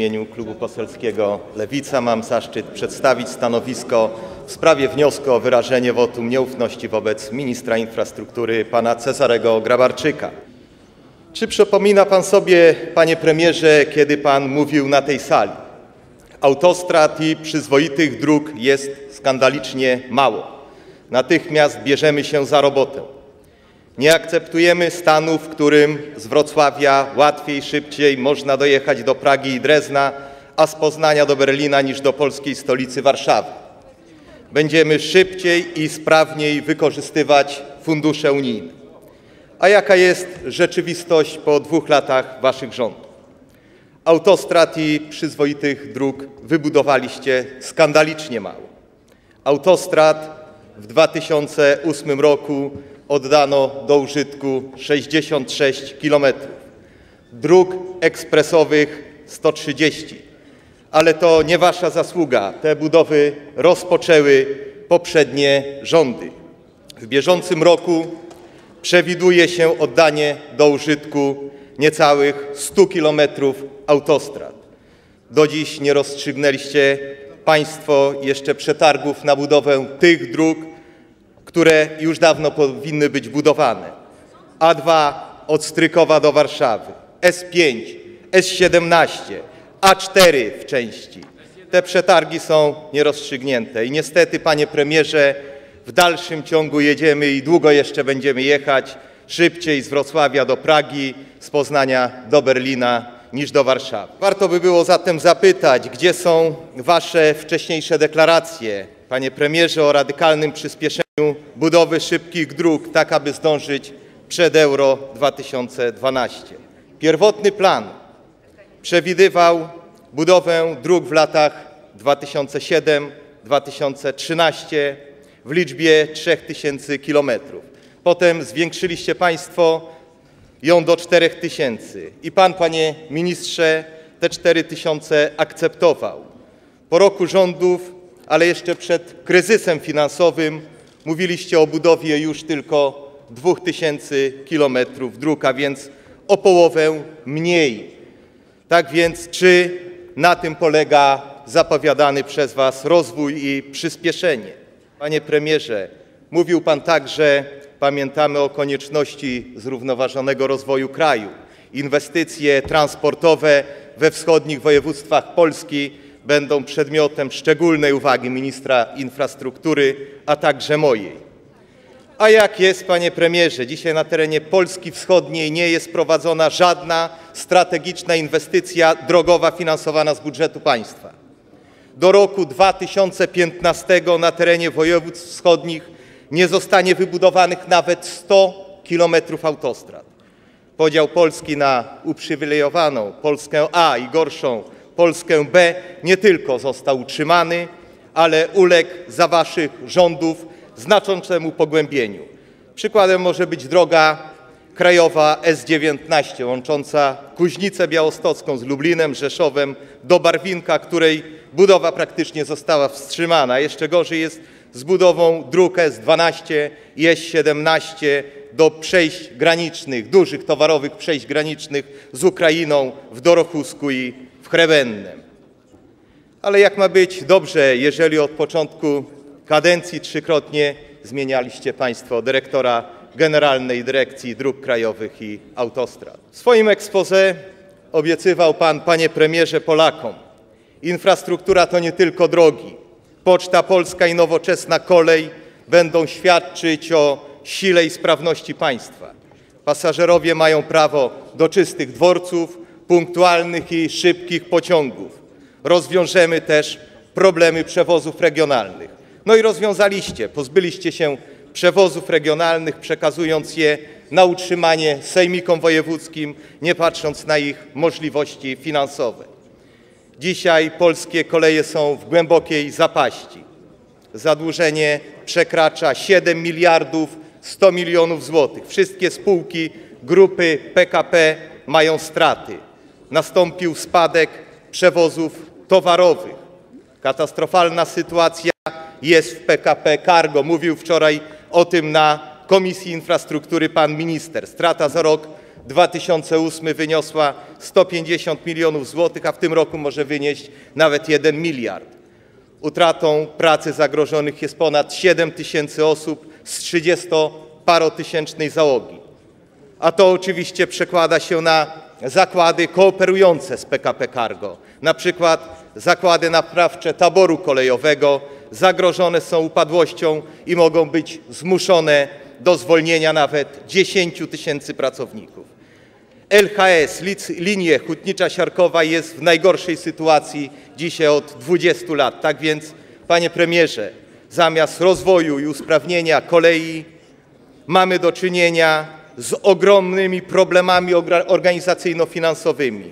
imieniu Klubu Poselskiego Lewica mam zaszczyt przedstawić stanowisko w sprawie wniosku o wyrażenie wotum nieufności wobec ministra infrastruktury pana Cezarego Grabarczyka. Czy przypomina pan sobie, panie premierze, kiedy pan mówił na tej sali? Autostrad i przyzwoitych dróg jest skandalicznie mało. Natychmiast bierzemy się za robotę. Nie akceptujemy stanu, w którym z Wrocławia łatwiej, szybciej można dojechać do Pragi i Drezna, a z Poznania do Berlina niż do polskiej stolicy Warszawy. Będziemy szybciej i sprawniej wykorzystywać fundusze unijne. A jaka jest rzeczywistość po dwóch latach waszych rządów? Autostrad i przyzwoitych dróg wybudowaliście skandalicznie mało. Autostrad w 2008 roku oddano do użytku 66 km, dróg ekspresowych 130. Ale to nie wasza zasługa. Te budowy rozpoczęły poprzednie rządy. W bieżącym roku przewiduje się oddanie do użytku niecałych 100 km autostrad. Do dziś nie rozstrzygnęliście państwo jeszcze przetargów na budowę tych dróg, które już dawno powinny być budowane. A2 od Strykowa do Warszawy, S5, S17, A4 w części. Te przetargi są nierozstrzygnięte i niestety, panie premierze, w dalszym ciągu jedziemy i długo jeszcze będziemy jechać szybciej z Wrocławia do Pragi, z Poznania do Berlina niż do Warszawy. Warto by było zatem zapytać, gdzie są wasze wcześniejsze deklaracje, panie premierze, o radykalnym przyspieszeniu budowy szybkich dróg, tak aby zdążyć przed Euro 2012. Pierwotny plan przewidywał budowę dróg w latach 2007-2013 w liczbie 3000 kilometrów. Potem zwiększyliście państwo ją do 4000 i pan, panie ministrze, te 4000 akceptował. Po roku rządów, ale jeszcze przed kryzysem finansowym, mówiliście o budowie już tylko 2000 kilometrów dróg, a więc o połowę mniej. Tak więc, czy na tym polega zapowiadany przez was rozwój i przyspieszenie? Panie premierze, mówił pan także, pamiętamy o konieczności zrównoważonego rozwoju kraju. Inwestycje transportowe we wschodnich województwach Polski będą przedmiotem szczególnej uwagi ministra infrastruktury, a także mojej. A jak jest, panie premierze? Dzisiaj na terenie Polski Wschodniej nie jest prowadzona żadna strategiczna inwestycja drogowa finansowana z budżetu państwa. Do roku 2015 na terenie województw wschodnich nie zostanie wybudowanych nawet 100 kilometrów autostrad. Podział Polski na uprzywilejowaną Polskę A i gorszą Polskę B nie tylko został utrzymany, ale uległ za waszych rządów znaczącemu pogłębieniu. Przykładem może być droga krajowa S19 łącząca Kuźnicę Białostocką z Lublinem, Rzeszowem do Barwinka, której budowa praktycznie została wstrzymana. Jeszcze gorzej jest z budową dróg S12 i S17 do przejść granicznych, dużych towarowych przejść granicznych z Ukrainą w Dorochusku i w Chrewennem. Ale jak ma być dobrze, jeżeli od początku kadencji trzykrotnie zmienialiście państwo dyrektora Generalnej Dyrekcji Dróg Krajowych i Autostrad? W swoim exposé obiecywał pan, panie premierze, Polakom, infrastruktura to nie tylko drogi. Poczta Polska i nowoczesna kolej będą świadczyć o sile i sprawności państwa. Pasażerowie mają prawo do czystych dworców, punktualnych i szybkich pociągów. Rozwiążemy też problemy przewozów regionalnych. No i rozwiązaliście, pozbyliście się przewozów regionalnych, przekazując je na utrzymanie sejmikom wojewódzkim, nie patrząc na ich możliwości finansowe. Dzisiaj polskie koleje są w głębokiej zapaści. Zadłużenie przekracza 7 miliardów 100 milionów złotych. Wszystkie spółki grupy PKP mają straty. Nastąpił spadek przewozów towarowych. Katastrofalna sytuacja jest w PKP Cargo. Mówił wczoraj o tym na Komisji Infrastruktury pan minister. Strata za rok 2008 wyniosła 150 milionów złotych, a w tym roku może wynieść nawet 1 miliard. Utratą pracy zagrożonych jest ponad 7 tysięcy osób z 30-parotysięcznej załogi. A to oczywiście przekłada się na zakłady kooperujące z PKP Cargo. Na przykład zakłady naprawcze taboru kolejowego zagrożone są upadłością i mogą być zmuszone do zwolnienia nawet 10 tysięcy pracowników. LHS, linie Hutnicza-Siarkowa jest w najgorszej sytuacji dzisiaj od 20 lat. Tak więc, panie premierze, zamiast rozwoju i usprawnienia kolei mamy do czynienia z ogromnymi problemami organizacyjno-finansowymi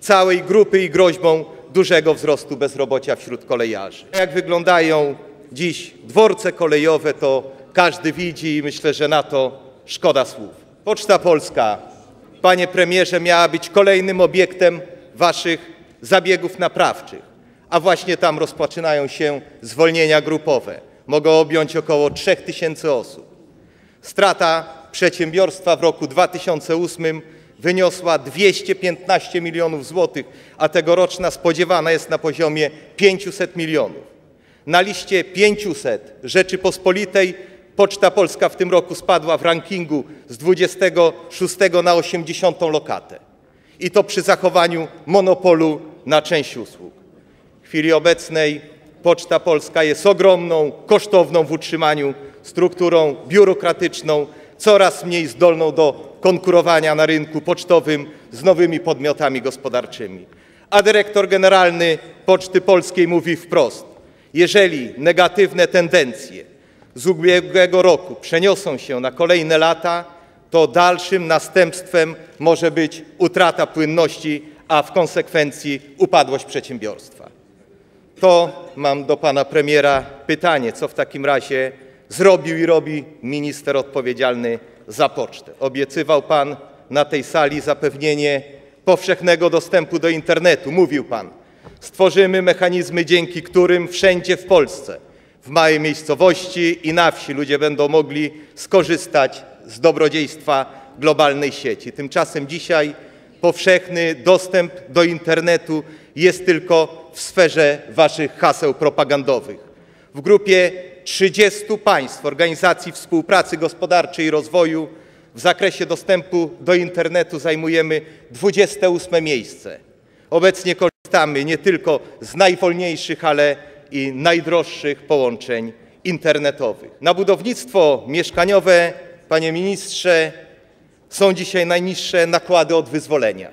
całej grupy i groźbą dużego wzrostu bezrobocia wśród kolejarzy. Jak wyglądają dziś dworce kolejowe, to każdy widzi i myślę, że na to szkoda słów. Poczta Polska, panie premierze, miała być kolejnym obiektem waszych zabiegów naprawczych, a właśnie tam rozpoczynają się zwolnienia grupowe. Mogą objąć około 3000 osób. Strata przedsiębiorstwa w roku 2008 wyniosła 215 milionów złotych, a tegoroczna spodziewana jest na poziomie 500 milionów. Na liście 500 Rzeczypospolitej Poczta Polska w tym roku spadła w rankingu z 26 na 80 lokatę. I to przy zachowaniu monopolu na część usług. W chwili obecnej Poczta Polska jest ogromną, kosztowną w utrzymaniu strukturą biurokratyczną, coraz mniej zdolną do konkurowania na rynku pocztowym z nowymi podmiotami gospodarczymi. A dyrektor generalny Poczty Polskiej mówi wprost: jeżeli negatywne tendencje z ubiegłego roku przeniosą się na kolejne lata, to dalszym następstwem może być utrata płynności, a w konsekwencji upadłość przedsiębiorstwa. To mam do pana premiera pytanie, co w takim razie zrobił i robi minister odpowiedzialny za pocztę. Obiecywał pan na tej sali zapewnienie powszechnego dostępu do internetu. Mówił pan, stworzymy mechanizmy, dzięki którym wszędzie w Polsce, w małej miejscowości i na wsi ludzie będą mogli skorzystać z dobrodziejstwa globalnej sieci. Tymczasem dzisiaj powszechny dostęp do internetu jest tylko w sferze waszych haseł propagandowych. W grupie 30 państw Organizacji Współpracy Gospodarczej i Rozwoju w zakresie dostępu do internetu zajmujemy 28 miejsce. Obecnie korzystamy nie tylko z najwolniejszych, ale i najdroższych połączeń internetowych. Na budownictwo mieszkaniowe, panie ministrze, są dzisiaj najniższe nakłady od wyzwolenia.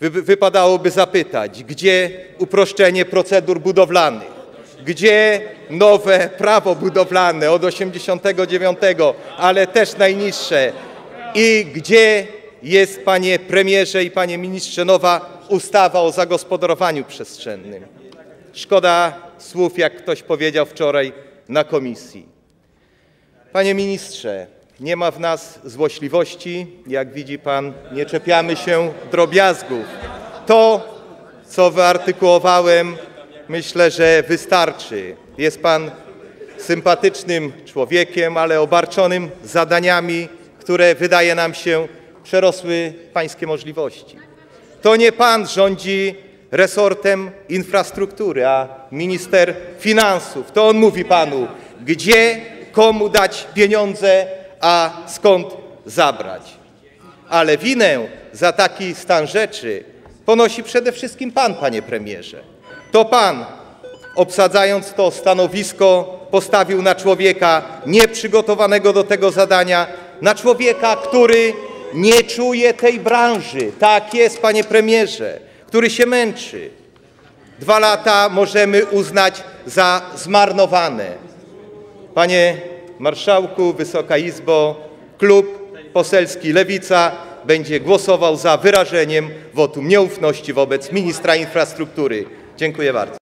Wy, wypadałoby zapytać, gdzie uproszczenie procedur budowlanych, gdzie nowe prawo budowlane od 89, ale też najniższe i gdzie jest, panie premierze i panie ministrze, nowa ustawa o zagospodarowaniu przestrzennym. Szkoda słów, jak ktoś powiedział wczoraj na komisji. Panie ministrze, nie ma w nas złośliwości, jak widzi pan, nie czepiamy się drobiazgów. To, co wyartykułowałem, myślę, że wystarczy. Jest pan sympatycznym człowiekiem, ale obarczonym zadaniami, które wydaje nam się przerosły pańskie możliwości. To nie pan rządzi resortem infrastruktury, a minister finansów. To on mówi panu, gdzie, komu dać pieniądze, a skąd zabrać. Ale winę za taki stan rzeczy ponosi przede wszystkim pan, panie premierze. To pan, obsadzając to stanowisko, postawił na człowieka nieprzygotowanego do tego zadania, na człowieka, który nie czuje tej branży. Tak jest, panie premierze, który się męczy. Dwa lata możemy uznać za zmarnowane. Panie Marszałku, Wysoka Izbo, Klub Poselski Lewica będzie głosował za wyrażeniem wotum nieufności wobec ministra infrastruktury. Dziękuję bardzo.